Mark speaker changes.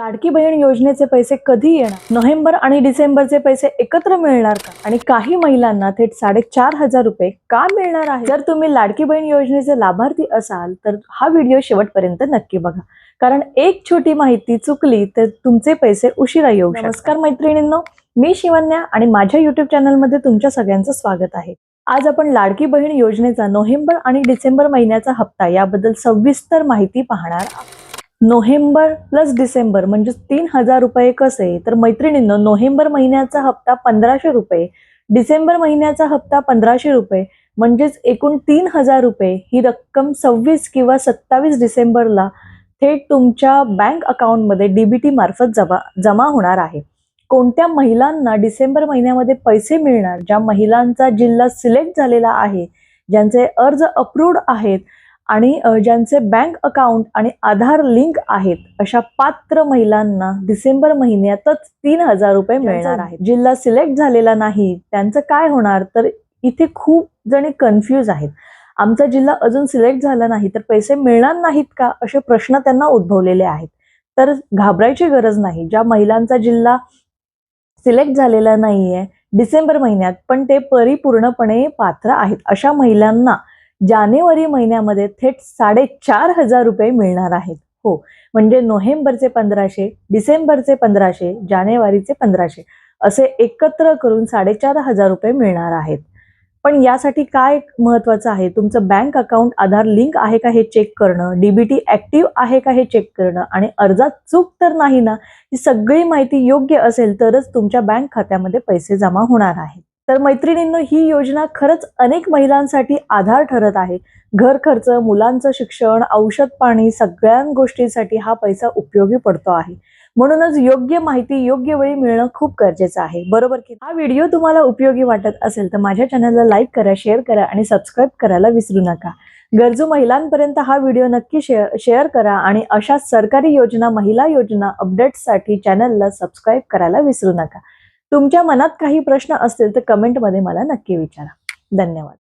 Speaker 1: लाडकी बहीण योजनेचे पैसे कधी येणार? नोव्हेंबर आणि डिसेंबरचे पैसे एकत्र मिळणार का? आणि काही महिलांना थेट साडेचार हजार रुपये का मिळणार आहे जर तुम्ही लाडकी बहीण योजनेचे लाभार्थी असाल तर हा व्हिडिओ शेवटपर्यंत नक्की बघा. कारण एक छोटी माहिती चुकली तर तुमचे पैसे उशिरा येऊ नमस्कार मैत्रिणींनो मी शिवन्या आणि माझ्या युट्यूब चॅनलमध्ये तुमच्या सगळ्यांचं स्वागत आहे. आज आपण लाडकी बहीण योजनेचा नोव्हेंबर आणि डिसेंबर महिन्याचा हप्ता याबद्दल सविस्तर माहिती पाहणार आहोत. नोव्हेंबर प्लस डिसेंबर म्हणजे तीन हजार रुपये कसे? तर मैत्रिणींनं नोव्हेंबर महिन्याचा हप्ता पंधराशे रुपये डिसेंबर महिन्याचा हप्ता पंधराशे रुपये म्हणजेच एकूण तीन हजार रुपये. ही रक्कम सव्वीस किंवा सत्तावीस डिसेंबरला थेट तुमच्या बँक अकाउंटमध्ये डीबीटी मार्फत जमा जमा होणार आहे. कोणत्या महिलांना डिसेंबर महिन्यामध्ये पैसे मिळणार? ज्या महिलांचा जिल्हा सिलेक्ट झालेला आहे ज्यांचे अर्ज अप्रूव्ड आहेत आणि ज्यांचे बँक अकाउंट आणि आधार लिंक आहेत अशा पात्र महिलांना डिसेंबर महिन्यातच तीन हजार रुपये मिळणार आहेत. जिल्हा सिलेक्ट झालेला नाही त्यांचं काय होणार? तर इथे खूप जणी कन्फ्यूज आहेत. आमचा जिल्हा अजून सिलेक्ट झाला नाही तर पैसे मिळणार नाहीत का? असे प्रश्न त्यांना उद्भवलेले आहेत. तर घाबरायची गरज नाही. ज्या महिलांचा जिल्हा सिलेक्ट झालेला नाहीये डिसेंबर महिन्यात पण ते परिपूर्णपणे पात्र आहेत. अशा महिलांना जानेवारी महिन्यामध्ये थेट साडेचार हजार रुपये मिळणार आहेत. हो म्हणजे नोव्हेंबरचे पंधराशे डिसेंबरचे पंधराशे जानेवारीचे पंधराशे असे एकत्र करून साडेचार हजार रुपये मिळणार आहेत. पण यासाठी काय महत्वाचं आहे? तुमचं बँक अकाउंट आधार लिंक आहे का हे चेक करणं? डीबीटी ऍक्टिव्ह आहे का हे चेक करणं? आणि अर्जात चूक तर नाही ना? ही सगळी माहिती योग्य असेल तरच तुमच्या बँक खात्यामध्ये पैसे जमा होणार आहेत. तर मैत्रिणींनो ही योजना खरंच अनेक महिलांसाठी आधार ठरत आहे. घर खर्च मुलांचं शिक्षण औषध पाणी सगळ्या गोष्टींसाठी हा पैसा उपयोगी पडतो आहे. म्हणूनच योग्य माहिती योग्य वेळी मिळणं खूप गरजेचं आहे. बरोबर की हा व्हिडिओ तुम्हाला उपयोगी वाटत असेल तर माझ्या चॅनलला लाईक करा शेअर करा आणि सबस्क्राईब करायला विसरू नका. गरजू महिलांपर्यंत हा व्हिडिओ नक्की शेअर शेअर करा आणि अशा सरकारी योजना महिला योजना अपडेट्ससाठी चॅनलला सबस्क्राईब करायला विसरू नका. तुमच्या मनात काही प्रश्न असतील तर कमेंटमध्ये मला नक्की विचारा. धन्यवाद.